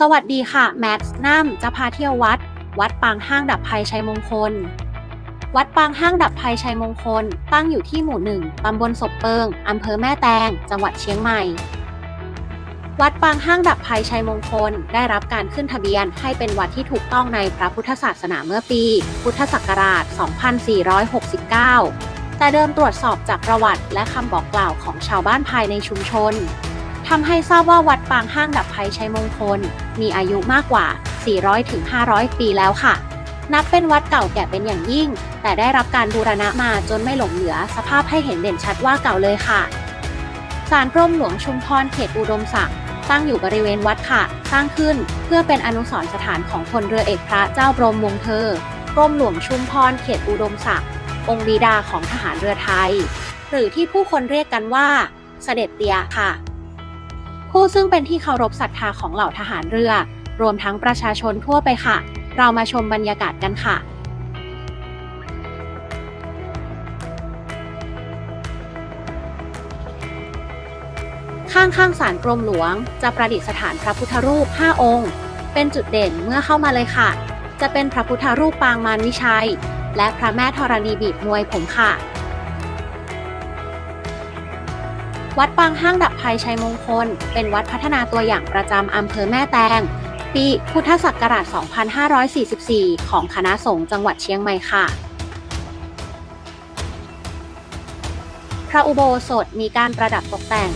สวัสดีค่ะ แม็กซ์น้ำจะพาเที่ยววัด วัดปางห้างดับภัยชัยมงคล วัดปางห้างดับภัยชัยมงคล ตั้งอยู่ที่หมู่หนึ่งตำบลศพเปิงอำเภอแม่แตง จังหวัดเชียงใหม่ วัดปางห้างดับภัยชัยมงคล ได้รับการขึ้นทะเบียนให้เป็นวัดที่ถูกต้องในพระพุทธศาสนาเมื่อปี พุทธศักราช 2469 แต่เดิมตรวจสอบจากประวัติและคำบอกกล่าวของชาวบ้านภายในชุมชน ทำให้ทราบว่าวัดปางห้างดับภัยชัยมงคล มีอายุมากกว่า 400-500 ปีแล้วค่ะ นับเป็นวัดเก่าแก่เป็นอย่างยิ่ง แต่ได้รับการบูรณะมาจนไม่หลงเหลือ สภาพให้เห็นเด่นชัดว่าเก่าเลยค่ะศาลกรมหลวงชุมพรเขตอุดมศักดิ์ตั้งอยู่บริเวณวัดค่ะ สร้างขึ้นเพื่อเป็นอนุสรณ์สถานของพลเรือเอกพระเจ้าบรมวงศ์เธอ กรมหลวงชุมพรเขตอุดมศักดิ์ องค์บิดาของทหารเรือไทย หรือที่ผู้คนเรียกกันว่า เสด็จเตียค่ะ ผู้ซึ่งเป็นที่เคารพศรัทธาของเหล่าทหารเรือ รวมทั้งประชาชนทั่วไปค่ะ เรามาชมบรรยากาศกันค่ะข้างข้างๆศาลกรมหลวง จะประดิษฐานพระพุทธรูป 5 องค์ เป็นจุดเด่นเมื่อเข้ามาเลยค่ะ จะเป็นพระพุทธรูปปางมารวิชัย และพระแม่ธรณีบีบมวยผมค่ะ วัดปางห้างดับภัยชัยมงคล เป็นวัดพัฒนาตัวอย่างประจำอำเภอแม่แตง ปีพุทธศักราช 2544 ของคณะสงฆ์จังหวัดเชียงใหม่ค่ะ พระอุโบสถมีการประดับตกแต่ง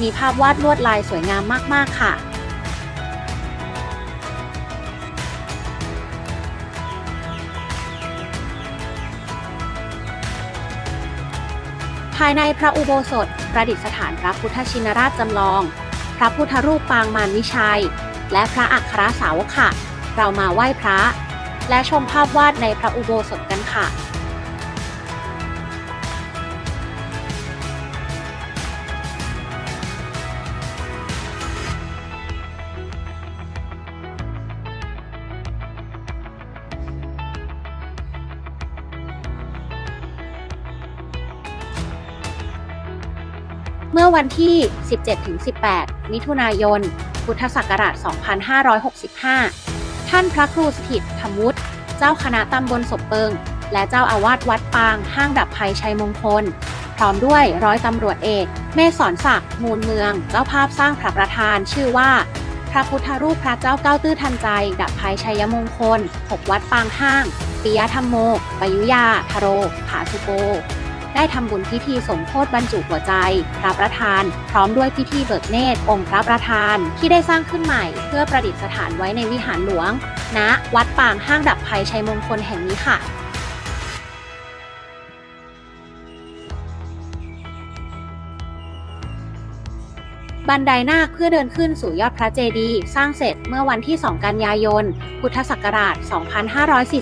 มีภาพวาดลวดลายสวยงามมาก ๆ ค่ะ ภายในพระอุโบสถ ประดิษฐานพระพุทธชินราชจำลอง พระพุทธรูปปางมารวิชัย และพระอัครสาวกค่ะ เรามาไหว้พระ และชมภาพวาดในพระอุโบสถกันค่ะ เมื่อวันที่ 17-18 มิถุนายน พุทธศักราช 2565 ท่านพระครูสถิตธรรมวุฒิเจ้าคณะตำบลศพเปิง และเจ้าอาวาสวัดปางห้างดับภัยชัยมงคล พร้อมด้วยร้อยตำรวจเอกเมษสอนศักดิ์มูลเมือง เจ้าภาพสร้างพระประธานชื่อว่า พระพุทธรูปพระเจ้าเก้าตื้อทันใจ ดับภัยชัยมงคล6วัดปางห้างปิยธรรมโมปยุยาทโรผาสุโก ได้ทำบุญพิธีสมโพธิบรรจุหัวใจ พระประธาน พร้อมด้วยพิธีเบิกเนตรองค์พระประธาน ที่ได้สร้างขึ้นใหม่ เพื่อประดิษฐานไว้ในวิหารหลวงณวัดปางห้างดับภัยชัยมงคลแห่งนี้ค่ะบันไดนาคเพื่อเดินขึ้นสู่ยอดพระเจดีย์สร้างเสร็จเมื่อวันที่ 2 กันยายน พุทธศักราช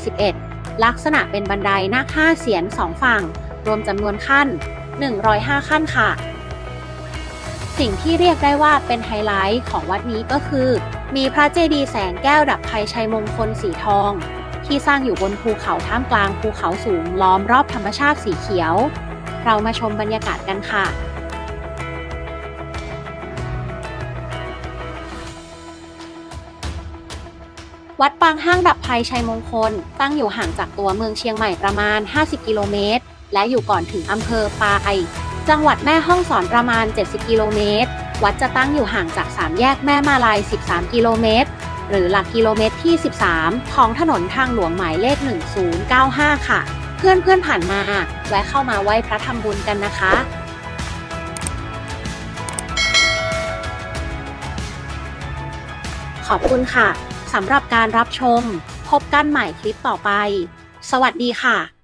2541 ลักษณะเป็นบันไดนาคห้าเสียนสองฝั่ง รวมจำนวนขั้น 105 ขั้นค่ะ สิ่งที่เรียกได้ว่าเป็นไฮไลท์ของวัดนี้ก็คือ มีพระเจดีย์แสงแก้วดับภัยชัยมงคลสีทอง ที่สร้างอยู่บนภูเขาท่ามกลางภูเขาสูงล้อมรอบธรรมชาติสีเขียว เรามาชมบรรยากาศกันค่ะวัดปางห้างดับภัยชัยมงคล ตั้งอยู่ห่างจากตัวเมืองเชียงใหม่ประมาณ 50 กิโลเมตร และอยู่ก่อนถึงอำเภอปาย จังหวัดแม่ฮ่องสอนประมาณ 70 กิโลเมตร วัดจะตั้งอยู่ห่างจาก 3 แยกแม่มาลาย 13 กิโลเมตร หรือหลักกิโลเมตรที่ 13 ของถนนทางหลวงหมายเลข 1095 ค่ะ เพื่อนเพื่อนๆผ่านมา แวะเข้ามาไหว้พระทำบุญกันนะคะขอบคุณค่ะ สำหรับการรับชม พบกันใหม่คลิปต่อไป สวัสดีค่ะ